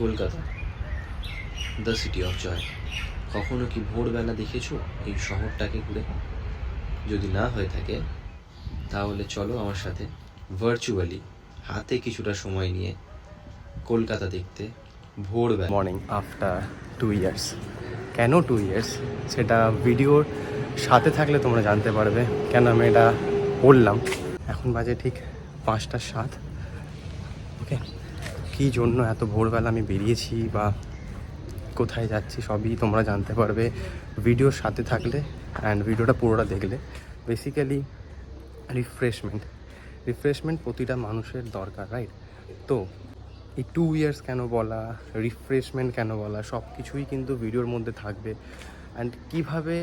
Kolkata the city of joy কখনো কি ভোরবেলা দেখেছ এই শহরটাকে ঘুরে? যদি না হয়ে থাকে, তাহলে চলো আমার সাথে ভার্চুয়ালি হাতে কিছুটা সময় নিয়ে কলকাতা দেখতে ভোরবেলা। মর্নিং আফটার টু ইয়ার্স কেন টু ইয়ার্স সেটা ভিডিওর সাথে থাকলে তোমরা জানতে পারবে। কেন আমি এটা বললাম? এখন বাজে ঠিক পাঁচটা সাত। ওকে কী জন্য এত ভোরবেলা আমি বেরিয়েছি বা কোথায় যাচ্ছি সবই তোমরা জানতে পারবে ভিডিওর সাথে থাকলে অ্যান্ড ভিডিওটা পুরোটা দেখলে। বেসিক্যালি রিফ্রেশমেন্ট রিফ্রেশমেন্ট প্রতিটা মানুষের দরকার রাইট তো এই টু ইয়ার্স কেন বলা রিফ্রেশমেন্ট কেন বলা সব কিছুই কিন্তু ভিডিওর মধ্যে থাকবে। অ্যান্ড কীভাবে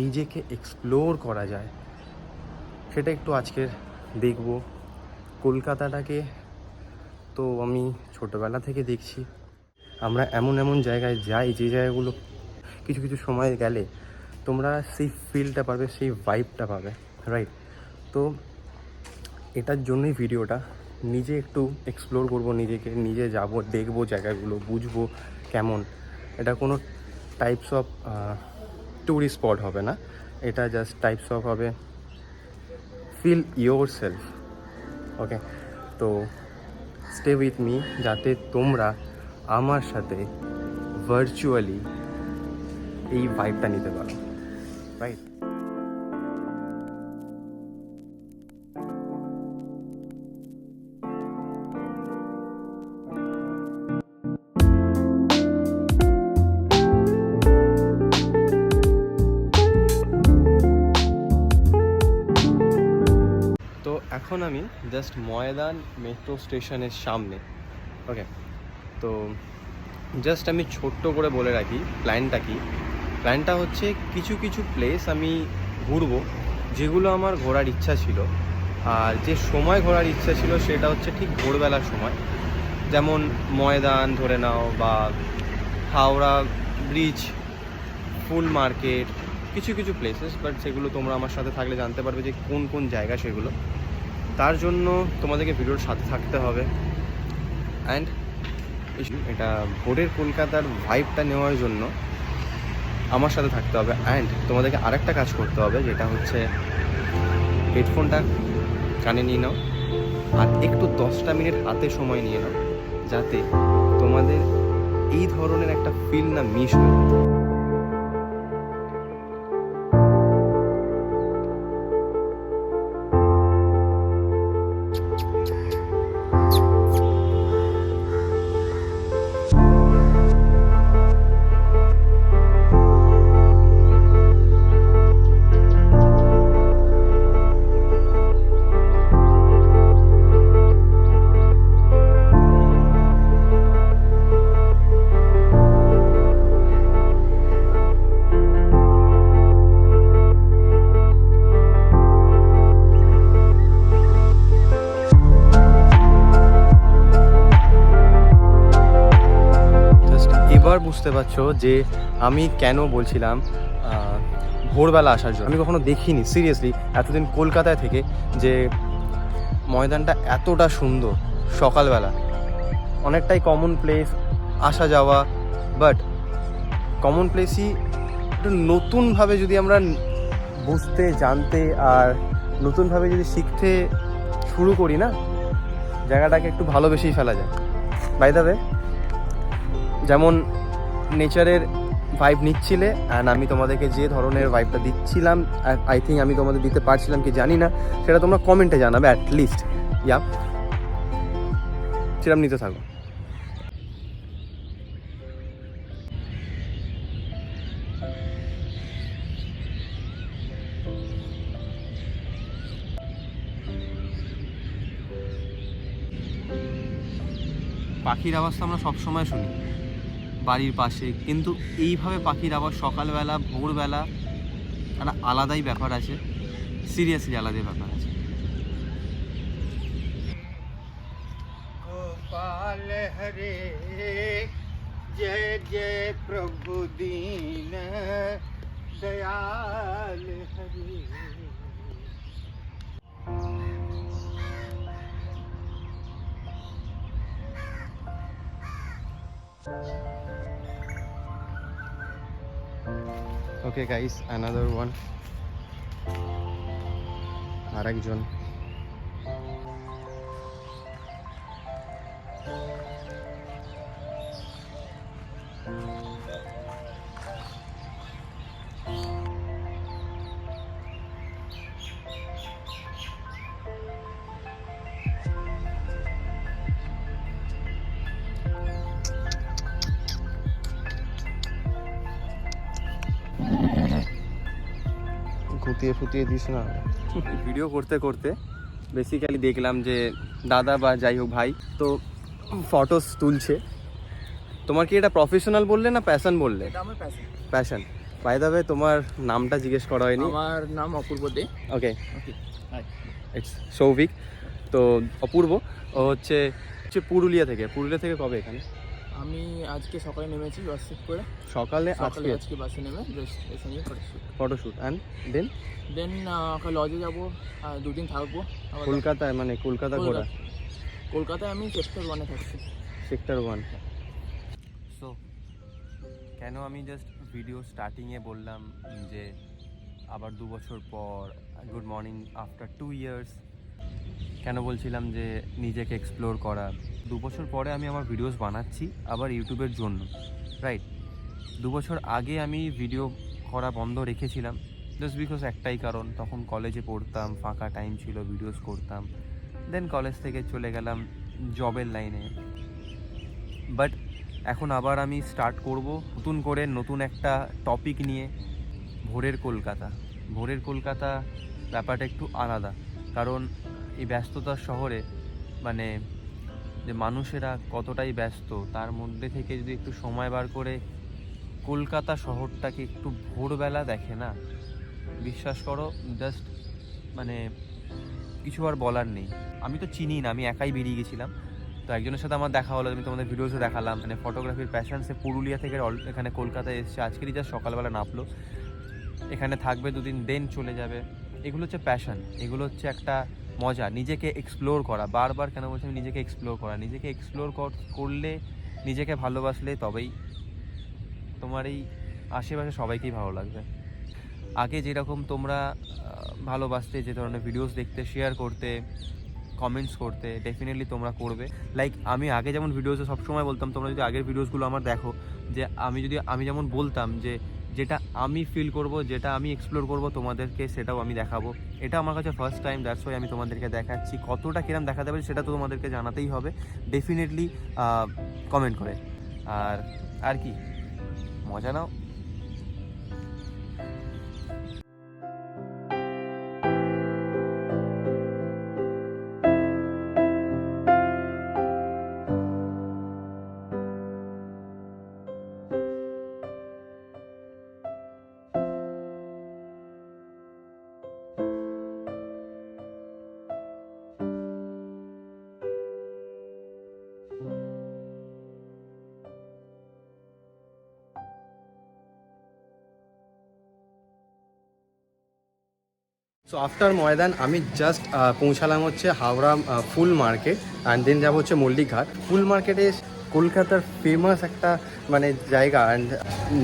নিজেকে এক্সপ্লোর করা যায়, সেটা একটু আজকে দেখব। কলকাতাটাকে তো আমি ছোটোবেলা থেকে দেখছি। আমরা এমন এমন জায়গায় যাই যে জায়গাগুলো কিছু কিছু সময় গেলে তোমরা সেই ফিলটা পাবে, সেই ভাইবটা পাবে রাইট তো এটার জন্যই ভিডিওটা নিজে একটু এক্সপ্লোর করব নিজেকে, নিজে যাব, দেখব জায়গাগুলো, বুঝব কেমন। এটা কোনো টাইপস অফ ট্যুরিস্ট স্পট হবে না। এটা জাস্ট টাইপস অফ হবে ফিল ইয়োর সেলফ ওকে তো স্টে উইথ মি যাতে তোমরা আমার সাথে ভার্চুয়ালি এই ভাইবটা নিতে পারো। রাইট ময়দান মেট্রো স্টেশনের সামনে। ওকে তো জাস্ট আমি ছোট্ট করে বলে রাখি প্ল্যানটা কি? প্ল্যানটা হচ্ছে কিছু কিছু প্লেস আমি ঘুরবো, যেগুলো আমার ঘোরার ইচ্ছা ছিল। আর যে সময় ঘোরার ইচ্ছা ছিল সেটা হচ্ছে ঠিক ভোরবেলার সময়। যেমন ময়দান ধরে নাও বা হাওড়া ব্রিজ ফুল মার্কেট কিছু কিছু প্লেসেস বাট সেগুলো তোমরা আমার সাথে থাকলে জানতে পারবে যে কোন কোন জায়গা সেগুলো। তার জন্য তোমাদেরকে ভিডিওর সাথে থাকতে হবে। অ্যান্ড এটা ভোরের কলকাতার ভাইবটা নেওয়ার জন্য আমার সাথে থাকতে হবে। অ্যান্ড তোমাদেরকে আরেকটা কাজ করতে হবে, যেটা হচ্ছে হেডফোনটা কানে নিয়ে নাও আর একটু দশটা মিনিট হাতে সময় নিয়ে নাও, যাতে তোমাদের এই ধরনের একটা ফিল না মিস হয়ে। এবার বুঝতে পারছ যে আমি কেন বলছিলাম ভোরবেলা আসার জন্য। আমি কখনো দেখিনি সিরিয়াসলি এতদিন কলকাতায় থেকে যে ময়দানটা এতটা সুন্দর, সকালবেলা। অনেকটাই কমন প্লেস আসা যাওয়া বাট কমন প্লেসই একটু নতুনভাবে যদি আমরা বুঝতে, জানতে আর নতুনভাবে যদি শিখতে শুরু করি না, জায়গাটাকে একটু ভালোবেসেই ফেলা যায়। বাই দ্য যেমন নেচারের ভাইব নিচ্ছিলে অ্যান্ড আমি তোমাদেরকে যে ধরনের ভাইবটা দিচ্ছিলাম আই থিঙ্ক আমি তোমাদের দিতে পারছিলাম কি জানি না, সেটা তোমরা কমেন্টে জানাবে অ্যাট লিস্ট ইয়া সেরকম নিতে থাকো। পাখির আওয়াজ তো আমরা সবসময় শুনি। বাড়ির পাশে। কিন্তু এইভাবে পাখির আবার সকালবেলা, ভোরবেলা একটা আলাদাই ব্যাপার আছে। সিরিয়াসলি আলাদাই ব্যাপার আছে। গোপাল জয় জয় প্রভু Deen, Dayal Thank you. Okay guys another one আরেকজন গুটিয়ে ফুটিয়ে দিস না। ভিডিও করতে করতে বেসিক্যালি দেখলাম যে দাদা বা যাই হোক ভাই তো ফটোস তুলছে। তোমার কি এটা প্রফেশনাল বললে না প্যাশন বললে? Passion passion by the way তোমার নামটা জিজ্ঞেস করা হয়নি। আমার নাম অপূর্ব দে। ওকে ওকে ইটস সৌভিক তো অপূর্ব। ও হচ্ছে হচ্ছে পুরুলিয়া থেকে। পুরুলিয়া থেকে কবে এখানে? আমি আজকে সকালে নেমেছি বাস শিফট করে। সকালে সকালে আজকে আজকে বাসে নেমে জাস্ট এসে নিয়ে photoshoot photoshoot and then then লজে যাব দুদিন থাকব। কলকাতায় মানে কলকাতা ঘোরা? কলকাতায় আমি সেক্টর ওয়ানে থাকছি। সেক্টর ওয়ান সো কেন আমি জাস্ট ভিডিও স্টার্টিংয়ে বললাম যে আবার দু বছর পর good morning after two years কেন বলছিলাম যে নিজেকে এক্সপ্লোর করা? দু বছর পরে আমি আমার ভিডিওস বানাচ্ছি আবার ইউটিউবের জন্য রাইট দু বছর আগে আমি ভিডিও করা বন্ধ রেখেছিলাম জাস্ট বিকজ একটাই কারণ, তখন কলেজে পড়তাম, ফাঁকা টাইম ছিল ভিডিওস করতাম দেন কলেজ থেকে চলে গেলাম জবের লাইনে বাট এখন আবার আমি স্টার্ট করব নতুন করে নতুন একটা টপিক নিয়ে ভোরের কলকাতা। ভোরের কলকাতা ব্যাপারটা একটু আলাদা, কারণ এই ব্যস্ততার শহরে মানে যে মানুষেরা কতটাই ব্যস্ত, তার মধ্যে থেকে যদি একটু সময় বার করে কলকাতা শহরটাকে একটু ভোরবেলা দেখে না? বিশ্বাস করো জাস্ট মানে কিছু আর বলার নেই। আমি তো চিনি না, আমি একাই বেরিয়ে গেছিলাম। তো একজনের সাথে আমার দেখা হলো, আমি তোমাদের ভিডিওসও দেখালাম। মানে ফটোগ্রাফির প্যাশন সে পুরুলিয়া থেকে এখানে কলকাতায় এসছে। আজকেরই যা সকালবেলা নামলো, এখানে থাকবে দুদিন দেন চলে যাবে। এগুলো হচ্ছে প্যাশন এগুলো হচ্ছে একটা মজা, নিজেকে এক্সপ্লোর করা। বারবার কেন বলছি আমি নিজেকে এক্সপ্লোর করা? নিজেকে এক্সপ্লোর করলে, নিজেকে ভালোবাসলে তবেই তোমার এই আশেপাশে সবাইকেই ভালো লাগবে। আগে যেরকম তোমরা ভালোবাসতে, যে ধরনের ভিডিওস দেখতে শেয়ার করতে কমেন্টস করতে ডেফিনেটলি তোমরা করবে। লাইক আমি আগে যেমন ভিডিওসে সবসময় বলতাম, তোমরা যদি আগের ভিডিওসগুলো আমার দেখো, যে আমি যদি, আমি যেমন বলতাম যে যেটা আমি ফিল করব, যেটা আমি এক্সপ্লোর করব, তোমাদেরকে সেটাও আমি দেখাবো। এটা আমার কাছে ফার্স্ট টাইম দ্যাটস ওয়াই আমি তোমাদেরকে দেখাচ্ছি। কতটা কিরম দেখাতে পারি সেটা তো তোমাদেরকে জানাতেই হবে। ডেফিনেটলি কমেন্ট করে। আর আর কি? মজা নাও। সো আফটার ময়দান আমি জাস্ট পৌঁছালাম হচ্ছে হাওড়া ফুল মার্কেট অ্যান্ড দেন যাব হচ্ছে মল্লিকঘাট ফুল মার্কেটে কলকাতার ফেমাস একটা মানে জায়গা অ্যান্ড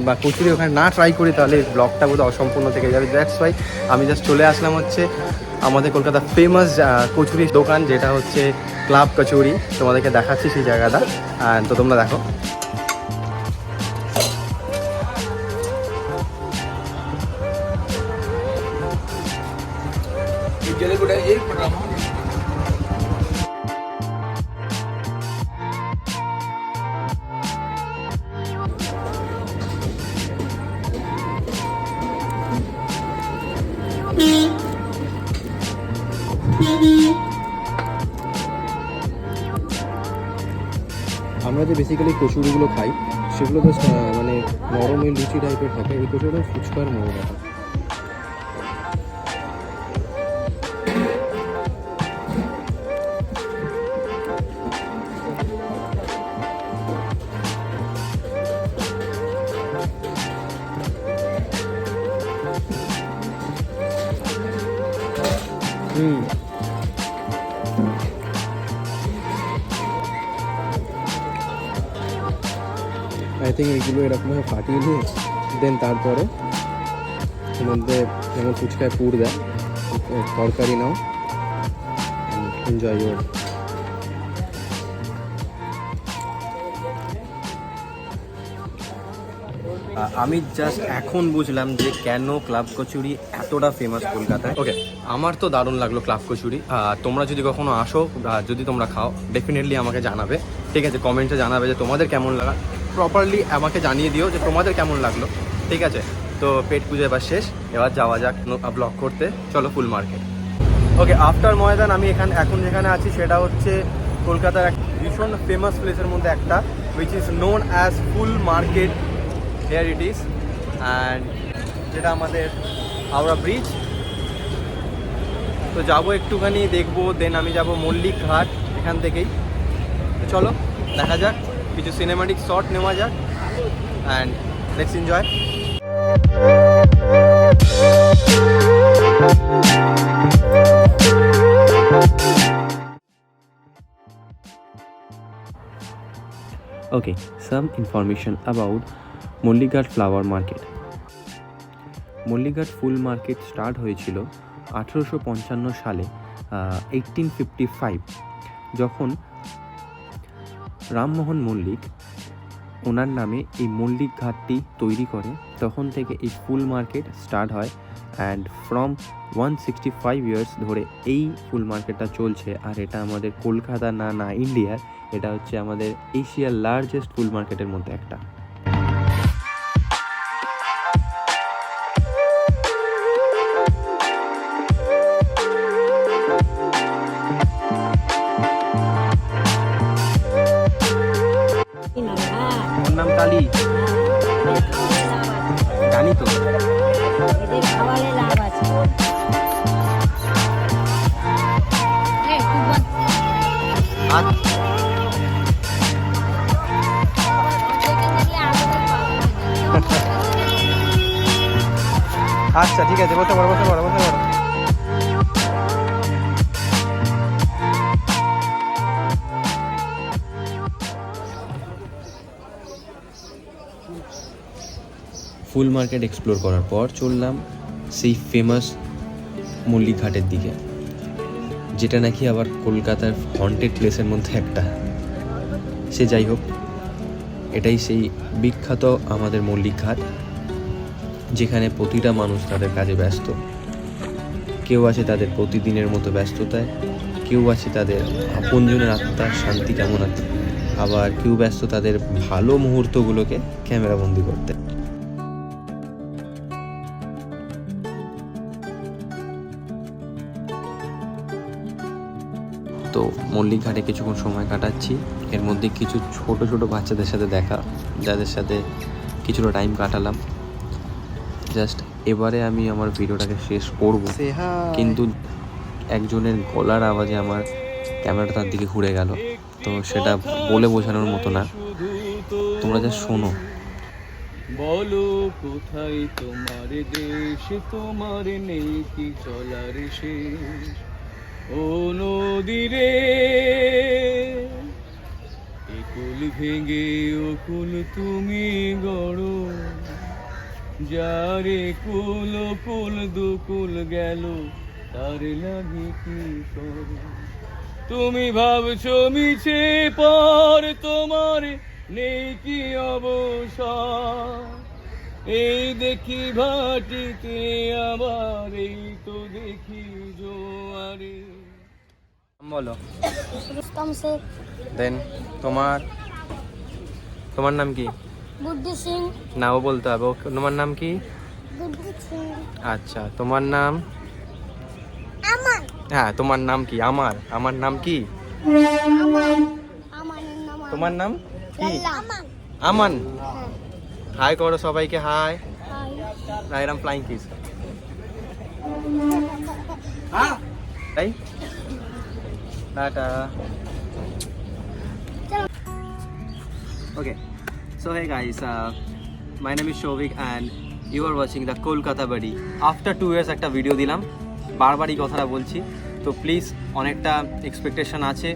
বা কচুরি ওখানে না ট্রাই করি, তাহলে ব্লগটা বোধহয় অসম্পূর্ণ থেকে যাবে। দ্যাটস ওয়াই আমি জাস্ট চলে আসলাম হচ্ছে আমাদের কলকাতার ফেমাস কচুরির দোকান, যেটা হচ্ছে ক্লাব কচুরি। তোমাদেরকে দেখাচ্ছি সেই জায়গাটা তো তোমরা দেখো। আমরা যে বেসিক্যালি কচুরিগুলো খাই, সেগুলো জাস্ট মানে নরম ওই লুচি টাইপের থাকে, এই কচুরিটা ফুচকার মতো। দেখা থিঙ্ক এগুলো এরকমভাবে ফাটিয়ে নিয়ে দেন তারপরে এর মধ্যে যেমন ফুচকায় পুর দেয় তরকারি নাও এনজয় ইউর আমি জাস্ট এখন বুঝলাম যে কেন ক্লাব কচুরি এতটা ফেমাস কলকাতায়। ওকে আমার তো দারুণ লাগল ক্লাব কচুরি। তোমরা যদি কখনো আসো যদি তোমরা খাও ডেফিনেটলি আমাকে জানাবে। ঠিক আছে কমেন্টে জানাবে যে তোমাদের কেমন লাগা প্রপারলি আমাকে জানিয়ে দিও যে তোমাদের কেমন লাগল। ঠিক আছে? তো পেট পুজো এবার শেষ। এবার যাওয়া যাক ব্লগ করতে। চলো ফুল মার্কেট ওকে আফটার ময়দান আমি এখানে এখন যেখানে আছি সেটা হচ্ছে কলকাতার এক ভীষণ ফেমাস প্লেসের মধ্যে একটা which is known as full market here it is and যেটা আমাদের হাওড়া ব্রিজ তো যাব একটুখানি, দেখব দেন আমি যাব মল্লিক ঘাট এখান থেকেই। চলো, দেখা যাক। কিছু সিনেমাটিক শট নেওয়া যাক and let's enjoy Okay, some information about Mallickghat flower market Mallickghat full market start হয়েছিল আঠেরোশো পঞ্চান্ন সালে এইটিন ফিফটি ফাইভ যখন রামমোহন মল্লিক, ওনার নামে এই মল্লিক ঘাটটি তৈরি করে। তখন থেকে এই ফুল মার্কেট স্টার্ট হয় and from one sixty five years ধরে এই ফুল মার্কেটটা চলছে। আর এটা আমাদের কলকাতা না না ইন্ডিয়ার এটা হচ্ছে আমাদের এশিয়ার লার্জেস্ট ফুল মার্কেটের মধ্যে একটা। জানি তো। আচ্ছা। আচ্ছা ঠিক আছে বসে পড়ো বসে পড়ো বসে পড়ো ফুল মার্কেট এক্সপ্লোর করার পর চললাম সেই ফেমাস মল্লিকঘাটের দিকে, যেটা নাকি আবার কলকাতার হন্টেড প্লেসের মধ্যে একটা। সে যাই হোক, এটাই সেই বিখ্যাত আমাদের মল্লিকঘাট, যেখানে প্রতিটা মানুষ তাদের কাজে ব্যস্ত। কেউ আছে তাদের প্রতিদিনের মতো ব্যস্ততায়, কেউ আছে তাদের আপনজনের আত্মার শান্তি কেমন আছে আবার কেউ ব্যস্ত তাদের ভালো মুহূর্তগুলোকে ক্যামেরাবন্দি করতে। মল্লিক ঘাটে কিছুক্ষণ সময় কাটাচ্ছি। এর মধ্যে কিছু ছোট ছোট বাচ্চাদের সাথে দেখা যাদের সাথে কিছুটা টাইম কাটালাম। জাস্ট এবারে আমি আমার ভিডিওটাকে শেষ করব। কিন্তু একজনের গলার আওয়াজে আমার ক্যামেরাটা তার দিকে ঘুরে গেল। তো সেটা বলে বোঝানোর মতো না। তোমরা যা শোনো। বলো কোথায় তোমার দেশ? তোমার নেই কি চলার শেষ? ও নদীরে একুল ভেঙে ওকুল তুমি গড়ো। যারে কুল কুল দুকুল গেল, তার লাগে কি করো? তুমি ভাবছ মিছে পর তোমার নেই কি অবসর? এই দেখি ভাটিতে আবার, এই তো দেখি জোয়ারে। বলো। রুস্তম শেখ। দেন তোমার তোমার নাম কি? বুদ্ধি সিং। নাও বলতে হবে তোমার নাম কি? বুদ্ধি সিং। আচ্ছা তোমার নাম? আমার হ্যাঁ তোমার নাম কি? আমার। আমার নাম কি? আমার আমার নাম তোমার নাম কি? আমার আমান। হ্যাঁ হাই করো সবাইকে hi. Hi. Ram flying kiss. তাই টাটা Okay, so hey guys, uh, my name is Shovik and you are watching the Kolkata Buddy. After two years একটা ভিডিও দিলাম। বারবারই কথাটা বলছি। তো প্লিজ অনেকটা এক্সপেকটেশন আছে।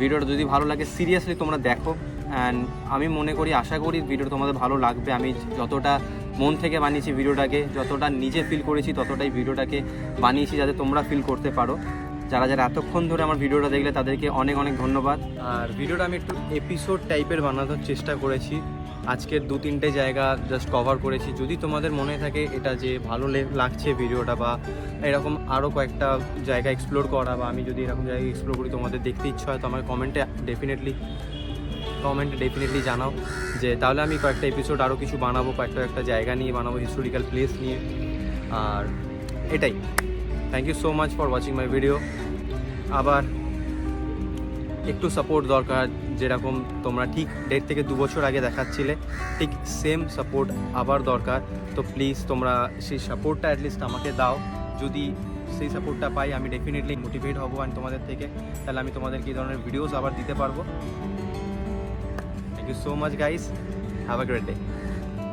ভিডিওটা যদি ভালো লাগে সিরিয়াসলি তোমরা দেখো। অ্যান্ড আমি মনে করি আশা করি ভিডিওটা তোমাদের ভালো লাগবে। আমি যতটা মন থেকে বানিয়েছি ভিডিওটাকে যতটা নিজে ফিল করেছি ততটাই ভিডিওটাকে বানিয়েছি যাতে তোমরা ফিল করতে পারো। যারা যারা এতক্ষণ ধরে আমার ভিডিওটা দেখলে তাদেরকে অনেক অনেক ধন্যবাদ। আর ভিডিওটা আমি একটু এপিসোড টাইপের বানানোর চেষ্টা করেছি। আজকের দু তিনটে জায়গা জাস্ট কভার করেছি। যদি তোমাদের মনে থাকে এটা যে ভালো লাগছে ভিডিওটা বা এরকম আরও কয়েকটা জায়গা এক্সপ্লোর করা বা আমি যদি এরকম জায়গা এক্সপ্লোর করি, তোমাদের দেখতে ইচ্ছা হয়, তো আমার কমেন্টে ডেফিনেটলি কমেন্টে ডেফিনেটলি জানাও যে তাহলে আমি কয়েকটা এপিসোড আরও কিছু বানাবো, কয়েকটা একটা জায়গা নিয়ে বানাবো হিস্টোরিক্যাল প্লেস নিয়ে। আর এটাই। Thank you so much for watching my video আবার একটু সাপোর্ট দরকার, যেরকম তোমরা ঠিক দেড় থেকে দু বছর আগে দেখাচ্ছিলে, ঠিক সেম সাপোর্ট আবার দরকার। তো প্লিজ তোমরা সেই সাপোর্টটা অ্যাটলিস্ট আমাকে দাও। যদি সেই সাপোর্টটা পাই, আমি ডেফিনেটলি মোটিভেট হব অ্যান্ড তোমাদের থেকে। তাহলে আমি তোমাদেরকে এই ধরনের ভিডিওস আবার দিতে পারব। Thank you so much guys have a great day